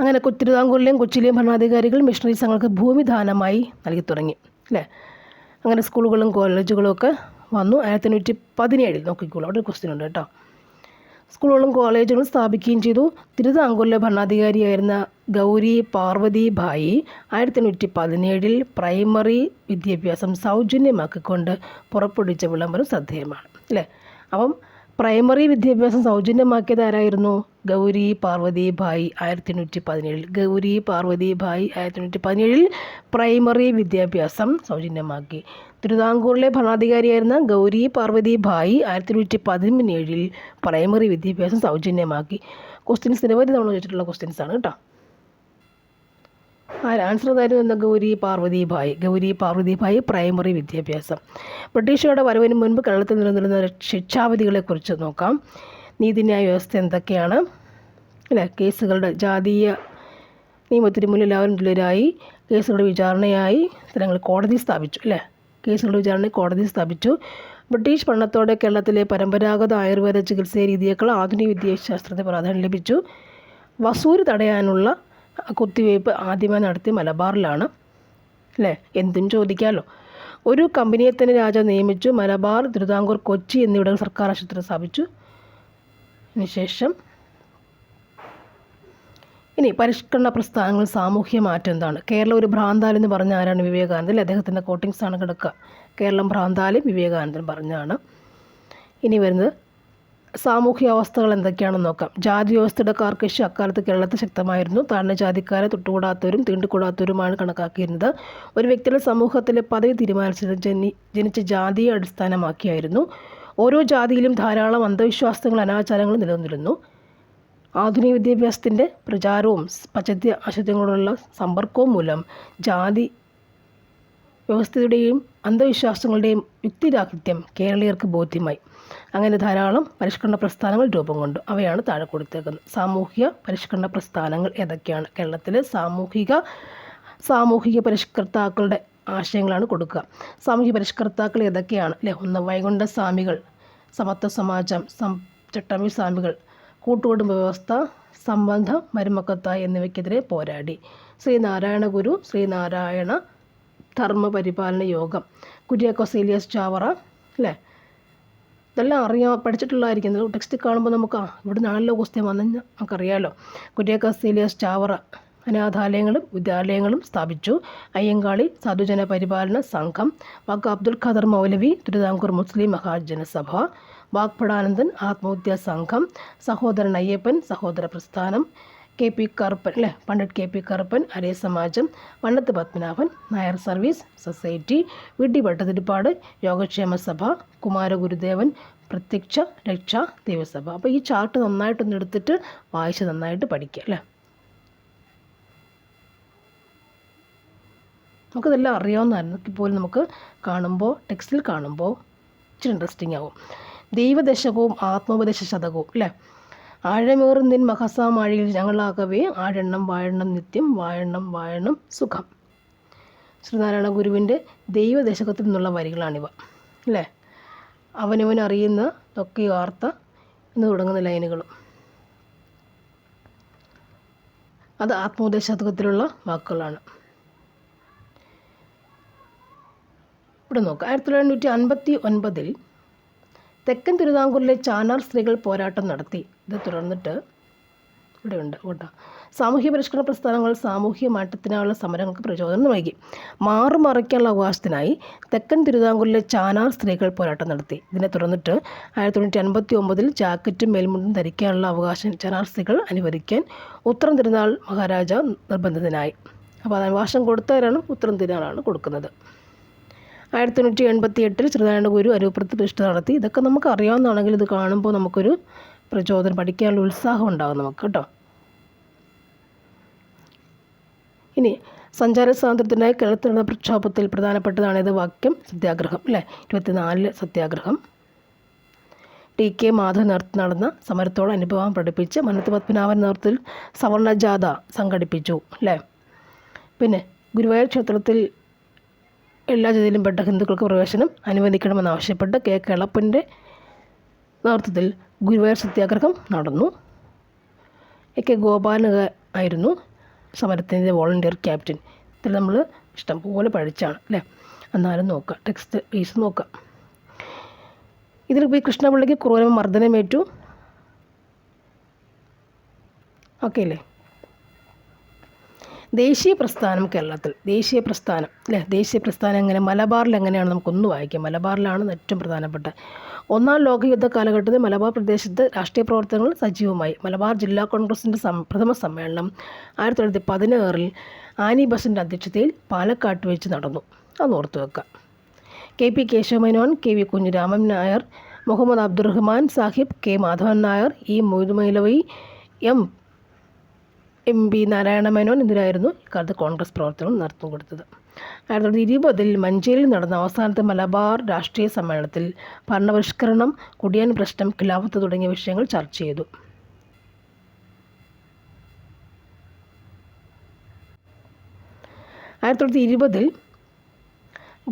അങ്ങനെ തിരുവിതാംകൂറിലെയും കൊച്ചിയിലെയും ഭരണാധികാരികൾ മിഷണറി സംഘങ്ങൾക്ക് ഭൂമി ദാനമായി നൽകി തുടങ്ങി അല്ലേ? അങ്ങനെ സ്കൂളുകളും കോളേജുകളും ഒക്കെ വന്നു. ആയിരത്തി എണ്ണൂറ്റി പതിനേഴിൽ നോക്കിക്കോളൂ. അവിടെ ഒരു ക്വസ്റ്റ്യൻ ഉണ്ട് കേട്ടോ. സ്കൂളുകളും കോളേജുകളും സ്ഥാപിക്കുകയും ചെയ്തു. തിരുവിതാംകൂറിലെ ഭരണാധികാരിയായിരുന്ന ഗൗരി പാർവതി ഭായി ആയിരത്തി എണ്ണൂറ്റി പതിനേഴിൽ പ്രൈമറി വിദ്യാഭ്യാസം സൗജന്യമാക്കിക്കൊണ്ട് പുറപ്പെടുവിച്ച വിളംബരം ശ്രദ്ധേയമാണ്. അല്ലേ? അപ്പം പ്രൈമറി വിദ്യാഭ്യാസം സൗജന്യമാക്കിയത് ആരായിരുന്നു? ഗൗരി പാർവതി ഭായി ആയിരത്തി എണ്ണൂറ്റി പതിനേഴിൽ ഗൗരി പാർവതി ഭായി ആയിരത്തി എണ്ണൂറ്റി പതിനേഴിൽ പ്രൈമറി വിദ്യാഭ്യാസം സൗജന്യമാക്കി. തിരുവിതാംകൂറിലെ ഭരണാധികാരിയായിരുന്ന ഗൗരി പാർവതി ഭായി ആയിരത്തി എണ്ണൂറ്റി പതിനേഴിൽ പ്രൈമറി വിദ്യാഭ്യാസം സൗജന്യമാക്കി. ക്വസ്റ്റ്യൻസ് നിരവധി തവണ ചോദിച്ചിട്ടുള്ള ക്വസ്റ്റ്യൻസ് ആണ് കേട്ടോ ആൻസർ തരുന്നത് എന്ന ഗൗരി പാർവതി ഭായ്. ഗൗരി പാർവതി ഭായ് പ്രൈമറി വിദ്യാഭ്യാസം. ബ്രിട്ടീഷുകാരുടെ വരവിന് മുൻപ് കേരളത്തിൽ നിലനിന്നിരുന്ന ശിക്ഷാവിധികളെക്കുറിച്ച് നോക്കാം. നീതിന്യായ വ്യവസ്ഥ എന്തൊക്കെയാണ്? അല്ലേ കേസുകളുടെ ജാതീയ നിയമത്തിന് മുന്നിൽ എല്ലാവരും തുല്യരായി കേസുകളുടെ വിചാരണയായി സ്ഥലങ്ങൾ കോടതി സ്ഥാപിച്ചു അല്ലേ? കേസുകളുടെ വിചാരണ കോടതി സ്ഥാപിച്ചു. ബ്രിട്ടീഷ് ഭരണത്തോടെ കേരളത്തിലെ പരമ്പരാഗത ആയുർവേദ ചികിത്സാ രീതിയേക്കാൾ ആധുനിക വിദ്യാശാസ്ത്രത്തെ പ്രാധാന്യം ലഭിച്ചു. വസൂര് തടയാനുള്ള കുത്തിവയ്പ്പ് ആദ്യമായി നടത്തി മലബാറിലാണ് അല്ലേ? എന്തും ചോദിക്കാമല്ലോ ഒരു കമ്പനിയെ തന്നെ രാജ നിയമിച്ചു. മലബാർ തിരുവിതാംകൂർ കൊച്ചി എന്നിവിടങ്ങൾ സർക്കാർ ആശുപത്രി സ്ഥാപിച്ചു. അതിനുശേഷം ഇനി പരിഷ്കരണ പ്രസ്ഥാനങ്ങൾ സാമൂഹ്യ മാറ്റം എന്താണ്? കേരളം ഒരു ഭ്രാന്താലെന്ന് പറഞ്ഞ ആരാണ് വിവേകാനന്ദൻ? അദ്ദേഹത്തിന്റെ കോട്ടിങ്സ് ആണ് കിടക്കുക. കേരളം ഭ്രാന്താലി വിവേകാനന്ദൻ പറഞ്ഞാണ്. ഇനി വരുന്നത് സാമൂഹ്യ അവസ്ഥകൾ എന്തൊക്കെയാണെന്ന് നോക്കാം. ജാതി വ്യവസ്ഥയുടെ കാർക്കശ് അക്കാലത്ത് കേരളത്തിൽ ശക്തമായിരുന്നു. താഴ്ന്ന ജാതിക്കാരെ തൊട്ടുകൂടാത്തവരും തീണ്ടുകൂടാത്തവരുമാണ് കണക്കാക്കിയിരുന്നത്. ഒരു വ്യക്തിയുടെ സമൂഹത്തിലെ പദവി തീരുമാനിച്ചത് ജനി ജനിച്ച ജാതിയെ അടിസ്ഥാനമാക്കിയായിരുന്നു. ഓരോ ജാതിയിലും ധാരാളം അന്ധവിശ്വാസങ്ങൾ അനാചാരങ്ങളും നിലനിന്നിരുന്നു. ആധുനിക വിദ്യാഭ്യാസത്തിന്റെ പ്രചാരവും പശ്ചാത്യ ആശയങ്ങളോടുള്ള സമ്പർക്കവും മൂലം ജാതി വ്യവസ്ഥയുടെയും അന്ധവിശ്വാസങ്ങളുടെയും യുക്തിരാഹിത്യം കേരളീയർക്ക് ബോധ്യമായി. അങ്ങനെ ധാരാളം പരിഷ്കരണ പ്രസ്ഥാനങ്ങൾ രൂപം കൊണ്ടു. അവയാണ് താഴെ കൊടുത്തേക്കുന്നത്. സാമൂഹിക പരിഷ്കരണ പ്രസ്ഥാനങ്ങൾ ഏതൊക്കെയാണ്? കേരളത്തിലെ സാമൂഹിക സാമൂഹിക പരിഷ്കർത്താക്കളുടെ ആശയങ്ങളാണ് കൊടുക്കുക. സാമൂഹ്യ പരിഷ്കർത്താക്കൾ ഏതൊക്കെയാണ്? അല്ലേ? ഒന്ന് വൈകുണ്ഠ സ്വാമികൾ സമത്വ സമാജം സം ചട്ടമ്പി സ്വാമികൾ കൂട്ടുകുടുംബ വ്യവസ്ഥ സംബന്ധം മരുമക്കത്തായ എന്നിവയ്ക്കെതിരെ പോരാടി. ശ്രീനാരായണ ഗുരു ശ്രീനാരായണ ധർമ്മ പരിപാലന യോഗം കുര്യാക്കോസ് ഏലിയസ് ചാവറ അല്ലേ? ഇതെല്ലാം അറിയാം പഠിച്ചിട്ടുള്ളതായിരിക്കും. ടെക്സ്റ്റ് കാണുമ്പോൾ നമുക്ക് ആ ഇവിടെ നിന്നാണല്ലോ ക്വസ്റ്റ്യൻ വന്നെന്ന് നമുക്കറിയാമല്ലോ കുര്യാക്കോസ് ഏലിയസ് ചാവറ അനാഥാലയങ്ങളും വിദ്യാലയങ്ങളും സ്ഥാപിച്ചു. അയ്യങ്കാളി സാധുജന പരിപാലന സംഘം. വാക്ക് അബ്ദുൽ ഖദർ മൗലവി തിരുവിതാംകൂർ മുസ്ലിം മഹാജനസഭ. വാഗ്പടാനന്ദൻ ആത്മഹത്യാ സംഘം. സഹോദരൻ അയ്യപ്പൻ സഹോദര പ്രസ്ഥാനം. കെ പി കറുപ്പൻ അല്ലേ Pandit K P Karuppan Araya Samajam. Mannathu Padmanabhan Nair Service Society. V D Bhattathiripad Yogakshema Sabha. Kumaragurudevan പ്രത്യക്ഷ രക്ഷ ദേവസഭ. അപ്പോൾ ഈ ചാർട്ട് നന്നായിട്ടൊന്ന് എടുത്തിട്ട് വായിച്ച് നന്നായിട്ട് പഠിക്കുക അല്ലേ നമുക്കിതെല്ലാം അറിയാവുന്നതായിരുന്നു. പോലും നമുക്ക് കാണുമ്പോൾ ടെക്സ്റ്റിൽ കാണുമ്പോൾ ഇച്ചിരി ഇൻട്രസ്റ്റിംഗ് ആകും ദൈവദശകവും ആത്മോപദേശ ശതകവും അല്ലേ? ആഴമേറും നിൻ മഹസാമാഴിയിൽ ഞങ്ങളാകവേ ആഴെണ്ണം വാഴണം നിത്യം വാഴണം വാഴണം സുഖം. ശ്രീനാരായണ ഗുരുവിന്റെ ദൈവദശകത്തിൽ നിന്നുള്ള വരികളാണിവ അല്ലേ? അവനവൻ അറിയുന്ന ഒക്കെ വാർത്ത എന്ന് തുടങ്ങുന്ന ലൈനുകളും. അത് ആത്മോപദേശകത്തിലുള്ള വാക്കുകളാണ്. ഇവിടെ നോക്കുക ആയിരത്തി തൊള്ളായിരത്തി അൻപത്തി ഒൻപതിൽ തെക്കൻ തിരുവിതാംകൂറിലെ ചാനാർ സ്ത്രീകൾ പോരാട്ടം നടത്തി. ഇത് തുടർന്നിട്ട് ഇവിടെ ഉണ്ട് കേട്ടോ. സാമൂഹ്യ പരിഷ്കരണ പ്രസ്ഥാനങ്ങൾ സാമൂഹ്യ മാറ്റത്തിനായുള്ള സമരങ്ങൾക്ക് പ്രചോദനം നൽകി. മാറുമറയ്ക്കാനുള്ള അവകാശത്തിനായി തെക്കൻ തിരുവിതാംകൂറിലെ ചാനാർ സ്ത്രീകൾ പോരാട്ടം നടത്തി. ഇതിനെ തുടർന്നിട്ട് ആയിരത്തി തൊള്ളായിരത്തി അൻപത്തി ഒമ്പതിൽ ജാക്കറ്റും മേൽമുണ്ടും ധരിക്കാനുള്ള അവകാശം ചാനാർ സ്ത്രീകൾ അനുവദിക്കാൻ ഉത്തരം തിരുനാൾ മഹാരാജ നിർബന്ധിതനായി. അപ്പോൾ അത് അവകാശം കൊടുത്തവരാണ് ഉത്തരം തിരുനാളാണ് കൊടുക്കുന്നത്. ആയിരത്തി തൊണ്ണൂറ്റി എൺപത്തി എട്ടിൽ ശ്രീനാരായണ ഗുരു അരൂപുരത്ത് പ്രതിഷ്ഠ നടത്തി. ഇതൊക്കെ നമുക്ക് അറിയാവുന്നതാണെങ്കിൽ ഇത് കാണുമ്പോൾ നമുക്കൊരു പ്രചോദനം പഠിക്കാനുള്ള ഉത്സാഹം ഉണ്ടാകും നമുക്ക് കേട്ടോ. ഇനി സഞ്ചാര സ്വാതന്ത്ര്യത്തിനായി കേരളത്തിലുള്ള പ്രക്ഷോഭത്തിൽ പ്രധാനപ്പെട്ടതാണ് ഇത് വാക്യം? സത്യാഗ്രഹം അല്ലേ? ഇരുപത്തിനാലിൽ സത്യാഗ്രഹം. ടി കെ മാധവൻ നേതൃത്വം നടന്ന സമരത്തോട് അനുഭവം പഠിപ്പിച്ച് മന്നത്ത് പത്മനാഭൻ നേതൃത്വത്തിൽ സവർണജാഥ സംഘടിപ്പിച്ചു അല്ലേ? പിന്നെ ഗുരുവായൂർ ക്ഷേത്രത്തിൽ എല്ലാ ജാതിയിലും പെട്ട ഹിന്ദുക്കൾക്ക് പ്രവേശനം അനുവദിക്കണമെന്നാവശ്യപ്പെട്ട് കെ. കേളപ്പന്റെ നേതൃത്വത്തിൽ ഗുരുവായൂർ സത്യാഗ്രഹം നടന്നു. എ. കെ. ഗോപാലൻ ആയിരുന്നു സമരത്തിന്റെ വോളണ്ടിയർ ക്യാപ്റ്റൻ. ഇതിൽ നമ്മൾ ഇഷ്ടം പോലെ പഠിച്ചാണ് അല്ലേ? എന്നാലും നോക്കാം ടെക്സ്റ്റ് പീസ് നോക്കാം. ഇതിൽ പി കൃഷ്ണപിള്ളിക്ക് ക്രൂരമ മർദ്ദനമേറ്റു ഓക്കെ അല്ലേ? ദേശീയ പ്രസ്ഥാനം കേരളത്തിൽ. ദേശീയ പ്രസ്ഥാനം അല്ലേ? ദേശീയ പ്രസ്ഥാനം എങ്ങനെ? മലബാറിൽ എങ്ങനെയാണ് നമുക്കൊന്ന് വായിക്കാം. മലബാറിലാണ് ഏറ്റവും പ്രധാനപ്പെട്ട. ഒന്നാം ലോകയുദ്ധ കാലഘട്ടത്തിൽ മലബാർ പ്രദേശത്ത് രാഷ്ട്രീയ പ്രവർത്തനങ്ങൾ സജീവമായി. മലബാർ ജില്ലാ കോൺഗ്രസിന്റെ പ്രഥമ സമ്മേളനം ആയിരത്തി തൊള്ളായിരത്തി പതിനാറിൽ ആനി ബസിന്റെ അധ്യക്ഷതയിൽ പാലക്കാട്ട് വെച്ച് നടന്നു. അത് ഓർത്തു വെക്കാം. K P Keshavamenon K V Kunjuraman Nair Muhammad Abdurahman Sahib K Madhavan Nair E Moidu Maulavi M M P Narayana Menon എന്നിവരായിരുന്നു ഇക്കാലത്ത് കോൺഗ്രസ് പ്രവർത്തനം നടത്തും കൊടുത്തത്. ആയിരത്തി തൊള്ളായിരത്തി ഇരുപതിൽ മഞ്ചേരിയിൽ നടന്ന അവസാനത്തെ മലബാർ രാഷ്ട്രീയ സമ്മേളനത്തിൽ ഭരണപരിഷ്കരണം കുടിയാൻ പ്രശ്നം ഖിലാഫത്ത് തുടങ്ങിയ വിഷയങ്ങൾ ചർച്ച ചെയ്തു. ആയിരത്തി തൊള്ളായിരത്തി ഇരുപതിൽ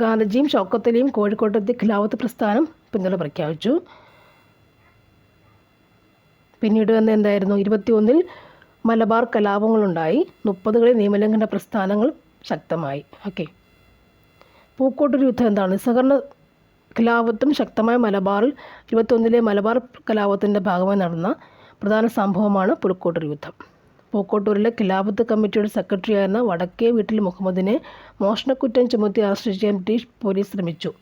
ഗാന്ധിജിയും ഷൗക്കത്തലിയും കോഴിക്കോട്ടെത്തി ഖിലാഫത്ത് പ്രസ്ഥാനം പിന്തുണ പ്രഖ്യാപിച്ചു. പിന്നീട് വന്ന എന്തായിരുന്നു? ഇരുപത്തി ഒന്നിൽ മലബാർ കലാപങ്ങളുണ്ടായി. മുപ്പതുകളിൽ നിയമലംഘന പ്രസ്ഥാനങ്ങൾ ശക്തമായി. ഓക്കെ പൂക്കോട്ടൂർ യുദ്ധം എന്താണ്? നിസ്സഹകരണ കലാപത്തും ശക്തമായ മലബാറിൽ ഇരുപത്തൊന്നിലെ മലബാർ കലാപത്തിന്റെ ഭാഗമായി നടന്ന പ്രധാന സംഭവമാണ് പുൽക്കോട്ടൂർ യുദ്ധം. പൂക്കോട്ടൂരിലെ ഖിലാഫത്ത് കമ്മിറ്റിയുടെ സെക്രട്ടറിയായിരുന്ന വടക്കേ വീട്ടിൽ മുഹമ്മദിനെ മോഷണക്കുറ്റം ചുമത്തി അറസ്റ്റ് ചെയ്യാൻ ബ്രിട്ടീഷ് പോലീസ് ശ്രമിച്ചു.